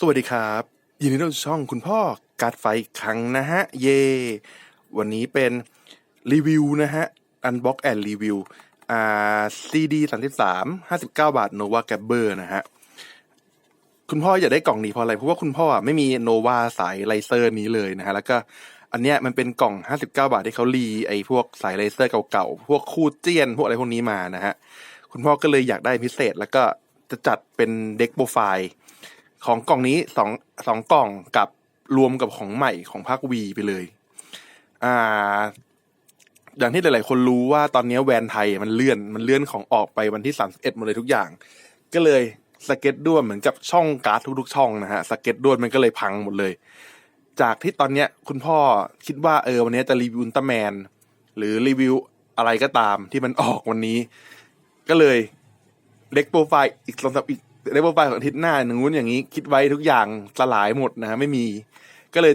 สวัสดีครับยินดีต้อนรับช่องคุณพ่อการดไฟครั้งนะฮะ เย วันนี้เป็นรีวิวนะฮะอันบ็อกแอนรีวิวอ่าซีดีสามสิบสามห้าสิบเก้าบาทโนวาแกเบอร์นะฮะ คุณพ่ออยากได้กล่องนี้เพราะอะไร เพราะว่าคุณพ่อไม่มีโนวาสายไลเซอร์นี้เลยนะฮะ แล้วก็อันเนี้ยมันเป็นกล่อง59บเก้าบาทที่เขารีไอ้พวกสายไลเซอร์เก่าๆ พวกคู่เจียน พวกอะไรพวกนี้มานะฮะ คุณพ่อก็เลยอยากได้พิเศษแล้วก็จะจัดเป็นเด็กโปรไฟล์ ของกล่องนี้สองสองกล่องกับรวมกับของใหม่ของภาควีไปเลย อ่า อย่างที่หลาย ๆ คนรู้ว่าตอนนี้แวนไทยมันเลื่อนมันเลื่อนของออกไปวันที่31หมดเลยทุกอย่าง ก็เลยสเก็ตด้วนเหมือนกับช่องการ์ดทุก ๆ ช่องนะฮะสเก็ตด้วนมันก็เลยพังหมดเลย จากที่ตอนเนี้ย คุณพ่อคิดว่าเออวันนี้จะรีวิวอุลตร้าแมนหรือรีวิวอะไรก็ตามที่มันออกวันนี้ ก็เลยเด็กโปรไฟล์อีกสองสามอีก เด็กโปรไฟล์ของอาทิตย์หน้าหนึ่งนู้นอย่างนี้ คิดไว้ทุกอย่างสลายหมดนะฮะไม่มี ก็เลย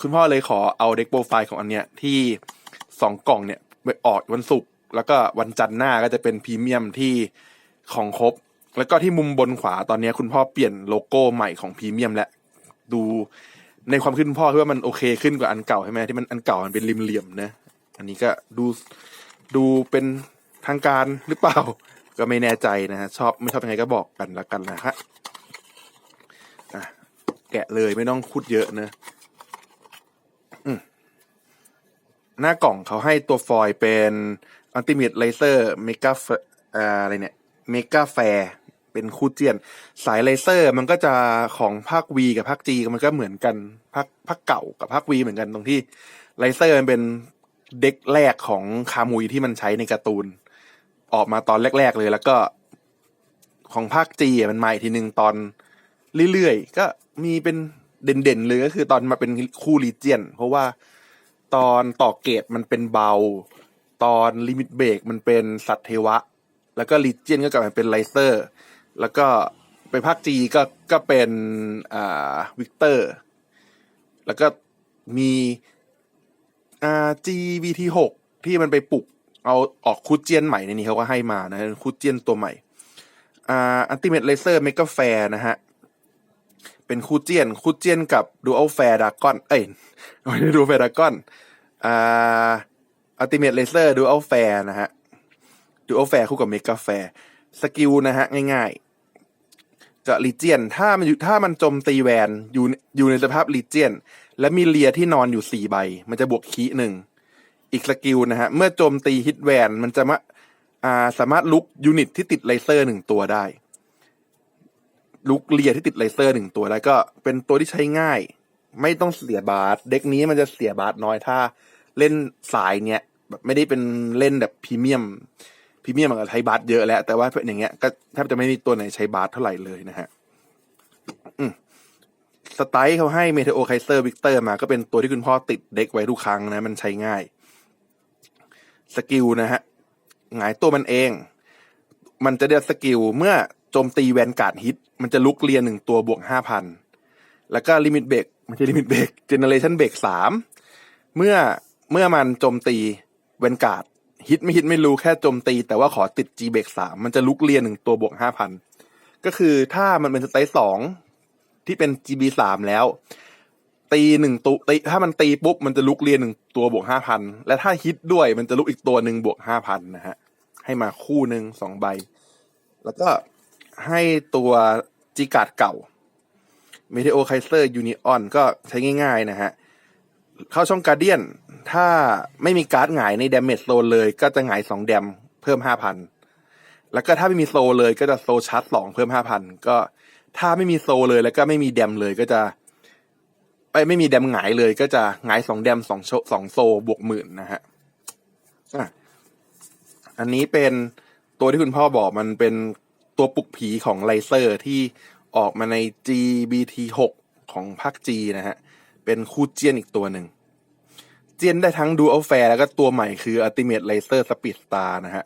คุณพ่อเลยขอเอาเด็กโปรไฟล์ของอันเนี้ยที่สองกล่องเนี่ยไปออกวันศุกร์แล้วก็วันจันทร์หน้าก็จะเป็นพรีเมียมที่ของครบ แล้วก็ที่มุมบนขวาตอนนี้คุณพ่อเปลี่ยนโลโก้ใหม่ของพรีเมียมแล้วดูในความคิดคุณพ่อคือว่ามันโอเคขึ้นกว่าอันเก่าใช่ไหมที่มันอันเก่ามันเป็นริมเหลี่ยมนะ อันนี้ก็ดูดูเป็นทางการหรือเปล่า ก็ไม่แน่ใจนะฮะชอบไม่ชอบยังไงก็บอกกันละกันนะฮะอะแกะเลยไม่ต้องพูดเยอะนะอืมหน้ากล่องเขาให้ตัวฟอยล์เป็นอัลติเม e ไลเซอร์เมกาอะไรเนี่ยเมกาแฟร์เป็นคู่เจียน สายเลเซอร์มันก็จะของภาควีกับภาคจีมันก็เหมือนกันภาคภาคเก่ากับภาควีเหมือนกันตรงที่เลเซอร์มันเป็นเด็กแรกของคามุยที่มันใช้ในการ์ตูน ออกมาตอนแรก ๆ เลย แล้วก็ของภาคจีมันมาอีกทีหนึ่งตอนเรื่อยๆ ก็มีเป็นเด่นๆเลยก็คือตอนมาเป็นคู่ลีเจียน เพราะว่าตอนต่อเกตมันเป็นเบา ตอนลิมิตเบรกมันเป็นสัตว์เทวะ แล้วก็ลีเจียนก็กลับมาเป็นไลเซอร์ แล้วก็ไปภาคจีก็ก็เป็นอ่าวิกเตอร์ แล้วก็มีอ่า GVT หกที่มันไปปลุก เอาออกคูเจียนใหม่ในนี้เขาก็ให้มานะคูเจียนตัวใหม่อ่าอัลติเมทเลเซอร์เมกาแฟร์นะฮะ เป็นคูเจียนคูเจียนกับดูอัลแฟร์ดากอนเอ้ยไม่ได้ดูแฟร์ดากอนอ่าอัลติเมทเลเซอร์ดูอัลแฟร์นะฮะดูอัลแฟร์คู่กับเมกาแฟร์สกิลนะฮะ ง่ายๆกับลีเจียนถ้ามันอยู่ถ้ามันจมตีแวนอยู่อยู่ในสภาพลีเจียน และมีเลียที่นอนอยู่สี่ใบ มันจะบวกคีหนึ่ง อีกสกิลนะฮะ เมื่อโจมตีฮิตแวนมันจะมาอ่าสามารถลุกยูนิตที่ติดเลเซอร์หนึ่งตัวได้ ลุกเลียที่ติดเลเซอร์หนึ่งตัวได้ก็เป็นตัวที่ใช้ง่าย ไม่ต้องเสียบาสเด็กนี้มันจะเสียบาสน้อยถ้า เล่นสายเนี้ยแบบไม่ได้เป็นเล่นแบบพรีเมียมพรีเมียมมันก็ใช้บาสเยอะแล้ว แต่ว่าเพื่อนอย่างเงี้ยก็แทบจะไม่มีตัวไหนใช้บาสเท่าไหร่เลยนะฮะสไตล์เขาให้เมเทโอไคเซอร์วิกเตอร์มาก็เป็นตัวที่คุณพ่อติดเด็กไว้ทุกครั้งนะ มันใช้ง่าย สกิลนะฮะหงายตัวมันเอง มันจะได้สกิลเมื่อโจมตีแวนการ์ดฮิต มันจะลุกเรียนหนึ่งตัวบวกห้าพันแล้วก็ลิมิตเบรกไม่ใช่ลิมิตเบรกเจเนเรชันเบรกสามเมื่อเมื่อมันโจมตีแวนการ์ดฮิตไม่ฮิตไม่รู้แค่โจมตี แต่ว่าขอติดจีเบรกสามมันจะลุกเรียนหนึ่งตัวบวกห้าพันก็คือถ้ามันเป็นสไตล์สองที่เป็น GB สามแล้ว ตีหนึ่งตัวตีถ้ามันตีปุ๊บมันจะลุกเรียนหนึ่งตัวบวกห้าพันและถ้าฮิตด้วยมันจะลุกอีกตัวหนึ่งบวกห้าพันนะฮะ ให้มาคู่หนึ่งสองใบ แล้วก็ให้ตัวจีการ์ดเก่าเมเทโอไคเซอร์ยูนิออนก็ใช้ง่ายๆนะฮะ เข้าช่องการเดียน ถ้าไม่มีการ์ดหงายใน d ดเมจโซนเลย ก็จะหงายสองแดมเพิ่มห้าพันแล้วก็ถ้าไม่มีโซเลยก็จะโซชาร์จสองเพิ่มห้าพันก็ถ้าไม่มีโซเลยแล้วก็ไม่มีแดมเลยก็จะ ไม่มีแดมหงายเลยก็จะหงายสองแดมสองโชสองโซบวกหมื่นนะฮะอันนี้เป็นตัวที่คุณพ่อบอกมันเป็นตัวปลุกผีของไลเซอร์ที่ออกมาใน GBT 6ของภาค G นะฮะ เป็นคู่เจียนอีกตัวหนึ่ง เจียนได้ทั้งดูอัลแฟร์แล้วก็ตัวใหม่คือ Ultimate Laser Speed Star นะฮะ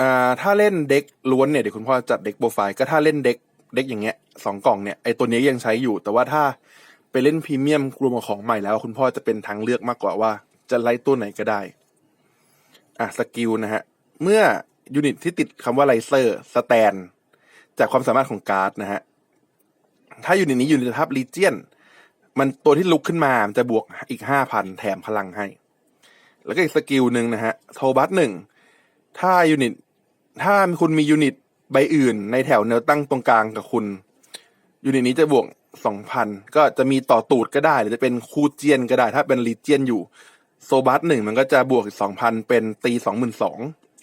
อ่าถ้าเล่นเด็กล้วนเนี่ยเดี๋ยวคุณพ่อจัดเด็กโปรไฟล์ก็ถ้าเล่นเด็กเด็กอย่างเงี้ยสองกล่องเนี่ยไอตัวนี้ยังใช้อยู่ แต่ว่าถ้า ไปเล่นพรีเมียมรวมกับของใหม่แล้ว คุณพ่อจะเป็นทางเลือกมากกว่าว่า จะไล่ตัวไหนก็ได้ อะสกิลนะฮะ เมื่อยูนิตที่ติดคำว่าไลเซอร์สแตน จากความสามารถของการ์ดนะฮะ ถ้าอยู่ในนี้อยู่ในสภาพลีเจียน มันตัวที่ลุกขึ้นมามันจะบวกอีกห้าพันแถมพลังให้ แล้วก็อีกสกิลหนึ่งนะฮะ โทบัสหนึ่ง ถ้ายูนิต ถ้าคุณมียูนิตใบอื่นในแถวแนวตั้งตรงกลางกับคุณยูนิตนี้จะบวก สองพันก็จะมีต่อตูดก็ได้ หรือจะเป็นคูเจียนก็ได้ ถ้าเป็นลีเจียนอยู่ โซบัสหนึ่งมันก็จะบวกสองพันเป็นตีสองหมื่นสอง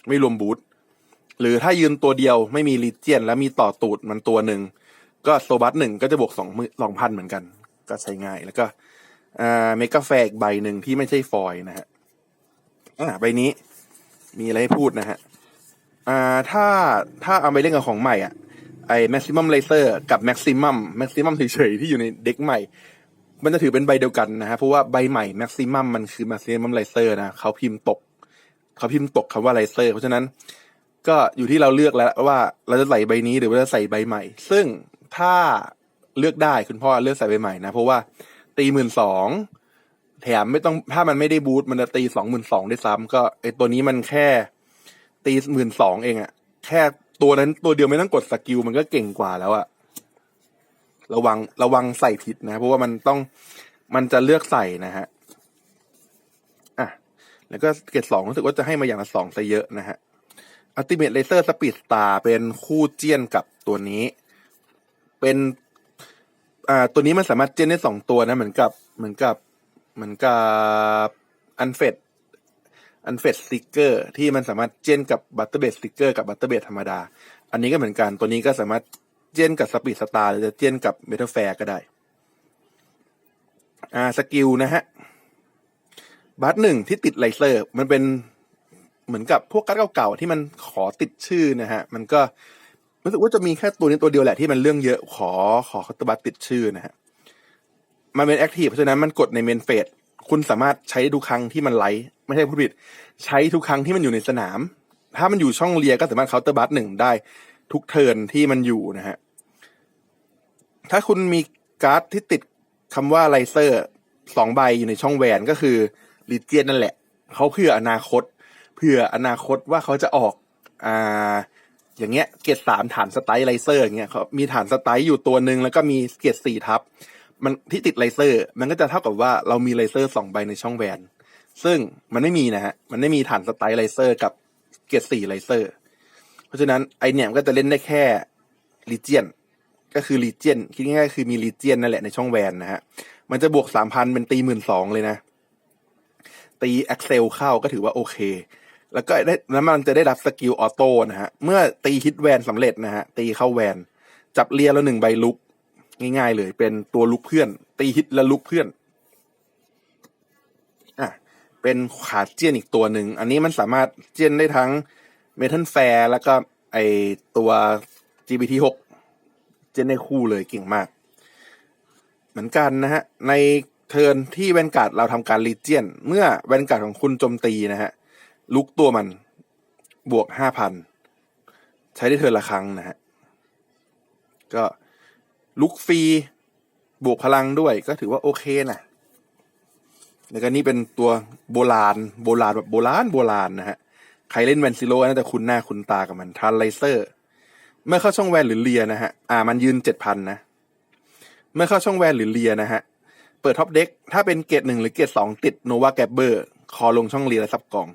ไม่รวมบูทหรือถ้ายืนตัวเดียวไม่มีลีเจียน แล้วมีต่อตูดมันตัวหนึ่งก็โซบัสหนึ่งก็จะบวกสองสองพันเหมือนกัน ก็ใช้ง่ายแล้วก็เมกาแฟกใบหนึ่งที่ไม่ใช่ฟอยนะฮะอ่าใบนี้ มีอะไรให้พูดนะฮะอ่าถ้าถ้าเอาไปเล่นกับของใหม่อะ ไอ้ maximum laser กับ maximum maximum เฉยๆที่อยู่ในเด็กใหม่ มันจะถือเป็นใบเดียวกันนะฮะเพราะว่าใบใหม่ maximum มันคือ maximum laser นะเขาพิมพ์ตกเขาพิมพ์ตกคำว่า laser เพราะฉะนั้นก็อยู่ที่เราเลือกแล้วว่าเราจะใส่ใบนี้หรือว่าจะใส่ใบใหม่ ซึ่งถ้าเลือกได้คุณพ่อเลือกใส่ใบใหม่นะ เพราะว่าตีหมื่นสองแถมไม่ต้องถ้ามันไม่ได้บูทมันจะตีสองหมื่นสองได้ซ้ำก็ไอตัวนี้มันแค่ตีหมื่นสองเองอะแค่ ตัวนั้นตัวเดียวไม่ต้องกดสกิลมันก็เก่งกว่าแล้วอะระวังระวังใส่ผิดนะ เพราะว่ามันต้องมันจะเลือกใส่นะฮะอะแล้วก็เกรดสองรู้สึกว่าจะให้มาอย่างละสองซะเยอะนะฮะอัลติเม e เลเซอร์สปีดสตาร์เป็นคู่เจียนกับตัวนี้ เป็นอ่าตัวนี้มันสามารถเจียนได้สองตัวนะ เหมือนกับเหมือนกับเหมือนกับอันเฟด อันเฟสติกเกอร์ที่มันสามารถเจนกับบัตเตอร์เบสติกเกอร์กับบัตเตอร์เบสธรรมดา อันนี้ก็เหมือนกันตัวนี้ก็สามารถเจนกับสปีดสตาร์หรือจะเจนกับเมทัลแฟร์ก็ได้ อ่าสกิลนะฮะบัตหนึ่งที่ติดไลเซอร์ มันเป็นเหมือนกับพวกการ์ดเก่าๆที่มันขอติดชื่อนะฮะ มันก็รู้สึกว่าจะมีแค่ตัวนี้ตัวเดียวแหละที่มันเรื่องเยอะขอขอคัตบัตติดชื่อนะฮะมันเป็นแอคทีฟเพราะฉะนั้นมันกดในเมนเฟส คุณสามารถใช้ทุกครั้งที่มันไลท์ไม่ใช่ผู้ผิด ใช้ทุกครั้งที่มันอยู่ในสนาม ถ้ามันอยู่ช่องเลียก็สามารถเคาน์เตอร์บัตหนึ่งได้ ทุกเทิร์นที่มันอยู่นะฮะถ้าคุณมีการ์ดที่ติดคำว่าไลเซอร์สองใบอยู่ในช่องแวนก็คือลีเจียนนั่นแหละเขาเพื่ออนาคต เพื่ออนาคตว่าเขาจะออกอ่าอย่างเงี้ยเกรสามฐานสไตล์ไลเซอร์อย่างเงี้ยเขามีฐานสไตล์อยู่ตัวหนึ่งแล้วก็มีเกรสี่ทับ มันที่ติดไลเซอร์ มันก็จะเท่ากับว่าเรามีไลเซอร์สองใบในช่องแวน ซึ่งมันไม่มีนะฮะ มันไม่มีฐานสไตล์ไลเซอร์กับเกียรดสี่ไลเซอร์ เพราะฉะนั้นไอเนี่ยมันก็จะเล่นได้แค่ลีเจียน ก็คือลีเจียน คิดง่ายๆคือมีลีเจียนนั่นแหละในช่องแวนนะฮะ มันจะบวกสามพันเป็นตีหมื่นสองเลยนะ ตีแอคเซลเข้าก็ถือว่าโอเค แล้วก็ได้แล้วมันจะได้รับสกิลออโต้นะฮะ เมื่อตีฮิตแวนสำเร็จนะฮะ ตีเข้าแวน จับเรียแล้วหนึ่งใบลุก ง่ายๆเลย เป็นตัวลุกเพื่อน ตีฮิตแล้วลุกเพื่อนอะเป็นขาเจียนอีกตัวหนึ่ง อันนี้มันสามารถเจียนได้ทั้งเมทัลแฟร์แล้วก็ไอตัว GBT หกเจียนในคู่เลยเก่งมาก เหมือนกันนะฮะ ในเทิร์นที่แวนการ์ดเราทำการรีเจียน เมื่อแวนการ์ดของคุณโจมตีนะฮะ ลุกตัวมันบวกห้าพันใช้ได้เทิร์นละครั้งนะฮะ ก็ ลุกฟรี บวกพลังด้วยก็ถือว่าโอเคนะแล้วก็นี่เป็นตัวโบราณ โบราณแบบโบราณโบราณนะฮะ ใครเล่นแวนซิโร่น่าจะคุ้นหน้าคุ้นตากับมันทันไลเซอร์ เมื่อเข้าช่องแวนหรือเลียนะฮะ อ่ามันยืนเจ็ดพันนะ เมื่อเข้าช่องแวนหรือเลียนะฮะ เปิดท็อปเด็กถ้าเป็นเกรดหนึ่งหรือเกรดสองติดโนวาแกบเบอร์ คอลงช่องเลียและซับกอง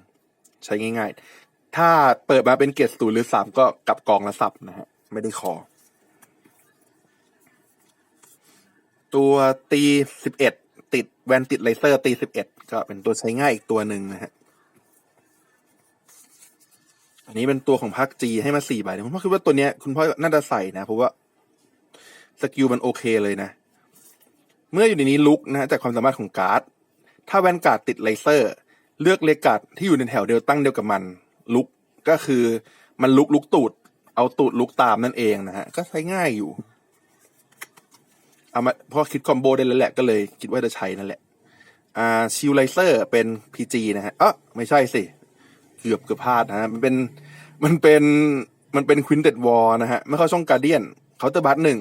ใช้ง่าย ๆ ถ้าเปิดมาเป็นเกรดศูนย์หรือสามก็กลับกองและซับนะฮะ ไม่ได้คอ ตัวตีสิบเอ็ดติดแวนติดเลเซอร์ตีสิบเอ็ดก็เป็นตัวใช้ง่ายอีกตัวหนึ่งนะฮะอันนี้เป็นตัวของภาคจีให้มาสี่ใบนะคุณพ่อคิดว่าตัวเนี้ยคุณพ่อน่าจะใส่นะเพราะว่าสกิลมันโอเคเลยนะ เมื่ออยู่ในนี้ลุกนะจากความสามารถของการ์ด ถ้าแวนการ์ดติดเลเซอร์ เลือกเลการ์ดที่อยู่ในแถวเดียวตั้งเดียวกับมัน ลุกก็คือมันลุกลุกตูด เอาตูดลุกตามนั่นเองนะฮะก็ใช้ง่ายอยู่ เอามาเพราะคิดคอมโบได้แล้วแหละก็เลยคิดว่าจะใช้นั่นแหละ อ่าชิลไลเซอร์เป็นพีจีนะฮะเออไม่ใช่สิ เกือบเกือบพลาดนะฮะมันเป็นมันเป็นมันเป็นควินเต็ดวอลนะฮะ ไม่เข้าช่องการเดียนเคาน์เตอร์บัตหนึ่ง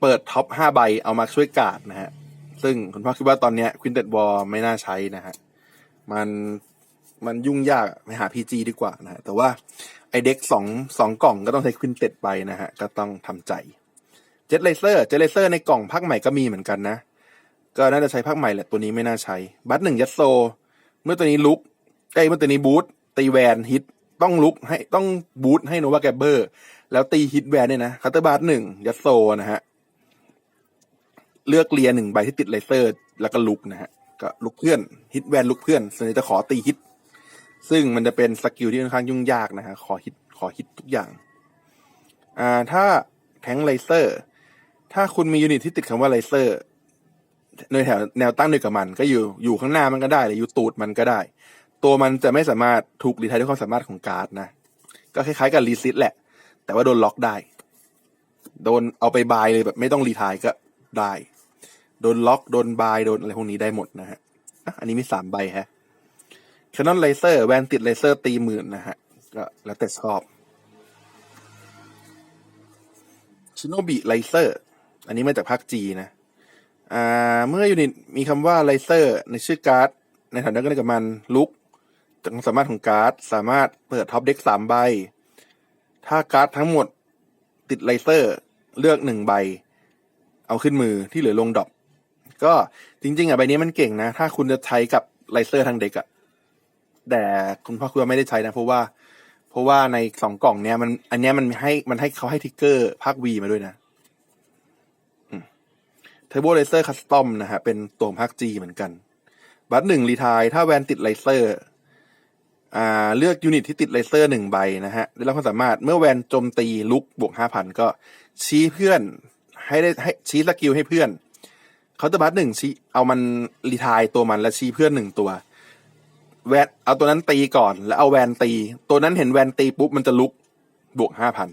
เปิดท็อปห้าใบเอามาช่วยการ์ดนะฮะ ซึ่งคุณพ่อคิดว่าตอนเนี้ยควินเต็ดวอลไม่น่าใช้นะฮะ มันมันยุ่งยากไปหาพีจีดีกว่านะฮะ แต่ว่าไอเด็กสองสองกล่องก็ต้องใช้ควินเต็ดไปนะฮะ ก็ต้องทำใจ เจ็ตเลเซอร์เจ็ตเลเซอร์ในกล่องภาคใหม่ก็มีเหมือนกันนะ ก็น่าจะใช้ภาคใหม่แหละตัวนี้ไม่น่าใช้ บัตหนึ่งยัดโซ เมื่อตัวนี้ลุกไอ้เมื่อตัวนี้บูทตีแวนฮิตต้องลุกให้ต้องบูทให้โนวาแกเบอร์ แล้วตีฮิตแวนเนี่ยนะคัตเตอร์บัตหนึ่งยัดโซนะฮะ เลือกเลียหนึ่งใบที่ติดเลเซอร์ แล้วก็ลุกนะฮะก็ลุกเพื่อนฮิตแวนลุกเพื่อนส่วนใหญ่จะขอตีฮิตซึ่งมันจะเป็นสกิลที่ค่อนข้างยุ่งยากนะฮะขอฮิตขอฮิตทุกอย่าง อ่าถ้าแทงเลเซอร์ ถ้าคุณมียูนิตที่ติดคำว่าเลเซอร์ในแถวแนวตั้งเดียวกับมัน ก็อยู่อยู่ข้างหน้ามันก็ได้หรืออยู่ตูดมันก็ได้ ตัวมันจะไม่สามารถถูกรีไทายด้วยความสามารถของการ์ดนะ ก็คล้ายๆกับรีซิตแหละ แต่ว่าโดนล็อกได้ โดนเอาไปบายเลยแบบไม่ต้องรีไทายก็ได้ โดนล็อกโดนบายโดนอะไรพวกนี้ได้หมดนะฮะอะอันนี้มีสามใบฮะแคนนอนเลเซอร์แวนติดเลเซอร์ตีหมื่นนะฮะก็แล้วแต่ชอบชิโนบิไลเซอร์ อันนี้มาจากภาคจีนะอ่าเมื่อยูนิตมีคำว่าไลเซอร์ ในชื่อการ์ด ในฐานะกันกับมันลุกจากความสามารถของการ์ด สามารถเปิดท็อปเด็กสามใบ ถ้าการ์ดทั้งหมดติดไลเซอร์เลือกหนึ่งใบ เอาขึ้นมือที่เหลือลงดอปก็จริง ๆอะใบนี้มันเก่งนะ ถ้าคุณจะใช้กับไลเซอร์ทางเด็กอะแต่คุณพ่อคุณไม่ได้ใช้นะ เพราะว่า เพราะว่าในสองกล่องเนี้ยมันอันเนี้ยมันให้มันให้เขาให้ทิกเกอร์ภาควีมาด้วยนะ เทอร์โบเลเซอร์คัสตอมนะฮะ เป็นตัวภาคจีเหมือนกัน บัตหนึ่งรีทายถ้าแวนติดไลเซอร์อ่าเลือกยูนิตที่ติดไลเซอร์หนึ่งใบนะฮะ ได้รับความสามารถเมื่อแวนโจมตีลุกบวกห้าพันก็ชี้เพื่อนให้ได้ให้ชี้สกิลให้เพื่อนเขาจะบัตหนึ่งชี้เอามันรีทายตัวมันแล้วชี้เพื่อนหนึ่งตัว แวนเอาตัวนั้นตีก่อนแล้วเอาแวนตี ตัวนั้นเห็นแวนตีปุ๊บมันจะลุกบวกห้าพัน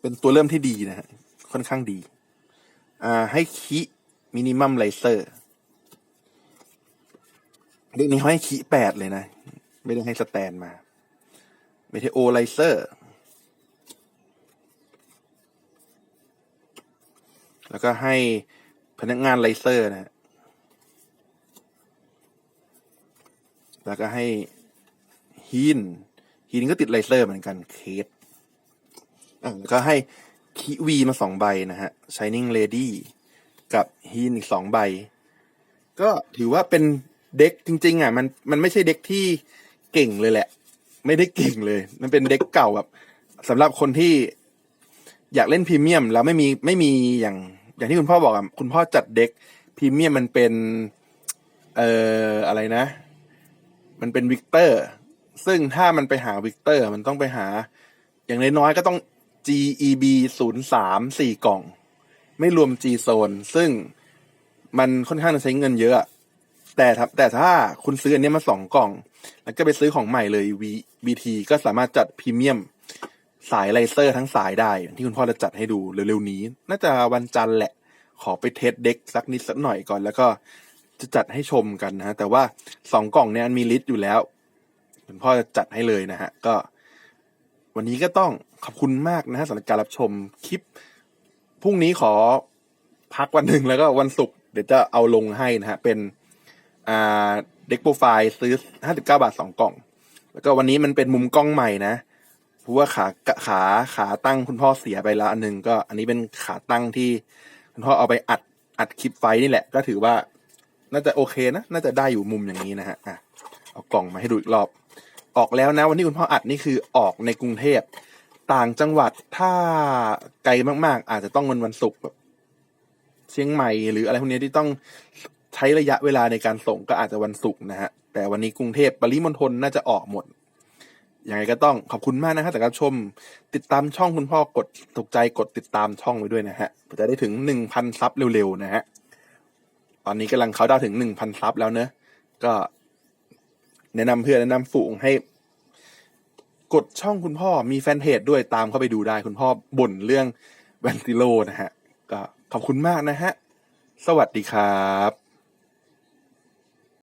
เป็นตัวเริ่มที่ดีนะฮะค่อนข้างดี ให้คิมินิมัมไลเซอร์เด็กนี้เขาให้คิแปดเลยนะ ไม่ได้ให้สแตนมาเมเทโอไลเซอร์ แล้วก็ให้พนักงานไลเซอร์นะฮะแล้วก็ให้ฮีนฮีนก็ติดไลเซอร์เหมือนกันเคสอะแล้วก็ให้ คิวีมาสองใบนะฮะ Shining Lady กับฮีนอีกสองใบ ก็ถือว่าเป็นเด็กจริง ๆ อะ มันมันไม่ใช่เด็กที่เก่งเลยแหละ ไม่ได้เก่งเลย มันเป็นเด็กเก่าแบบสำหรับคนที่อยากเล่นพรีเมียม แล้วไม่มีไม่มีอย่างอย่างที่คุณพ่อบอกอะคุณพ่อจัดเด็กพรีเมียมมันเป็น เอ่ออะไรนะ มันเป็นวิกเตอร์ ซึ่งถ้ามันไปหาวิกเตอร์ มันต้องไปหา อย่างน้อยๆก็ต้อง GEB ศูนย์สามสี่กล่อง ไม่รวม G Zone ซึ่งมันค่อนข้างจะใช้เงินเยอะ แต่แต่ถ้าคุณซื้ออันเนี้ยมาสองกล่อง แล้วก็ไปซื้อของใหม่เลย V VT ก็สามารถจัดพรีเมียมสายไลเซอร์ทั้งสายได้ ที่คุณพ่อจะจัดให้ดูเร็วๆนี้ น่าจะวันจันทร์แหละ ขอไปเทสเด็กสักนิดสักหน่อยก่อน แล้วก็จะจัดให้ชมกันนะฮะ แต่ว่าสองกล่องเนี้ยมีลิสต์อยู่แล้ว คุณพ่อจะจัดให้เลยนะฮะ ก็ วันนี้ก็ต้องขอบคุณมากนะฮะสำหรับการรับชมคลิปพรุ่งนี้ขอพักวันหนึ่งแล้วก็วันศุกร์เดี๋ยวจะเอาลงให้นะฮะเป็นอ่าเด็กโปรไฟล์ซื้อ 59 บาทสองกล่อง แล้วก็วันนี้มันเป็นมุมกล้องใหม่นะเพราะว่าขาขาขาตั้งคุณพ่อเสียไปแล้วอันหนึงก็ อันนี้เป็นขาตั้งที่คุณพ่อเอาไปอัดอัดคลิปไฟนี่แหละ ก็ถือว่าน่าจะโอเคนะ น่าจะได้อยู่มุมอย่างนี้นะฮะอะเอากล่องมาให้ดูอีกรอบ ออกแล้วนะวันที่คุณพ่ออัดนี่คือออกในกรุงเทพต่างจังหวัดถ้าไกลมากๆ อาจจะต้องวันวันศุกร์แบบเชียงใหม่ หรืออะไรพวกนี้ที่ต้องใช้ระยะเวลาในการส่งก็อาจจะวันศุกร์นะฮะแต่วันนี้กรุงเทพปริมณฑลน่าจะออกหมดยังไงก็ต้องขอบคุณมากนะครับจากการชมติดตามช่องคุณพ่อกดถูกใจกดติดตามช่องไว้ด้วยนะฮะจะได้ถึงหนึ่งพันซับเร็วๆนะฮะตอนนี้กำลังเขาดาวถึงหนึ่งพันซับแล้วเนอะก็ แนะนำเพื่อนแนะนำฝูงให้ กดช่องคุณพ่อมีแฟนเพจด้วยตามเข้าไปดูได้คุณพ่อบ่นเรื่องแวนติโลนะฮะ ก็ขอบคุณมากนะฮะ สวัสดีครับ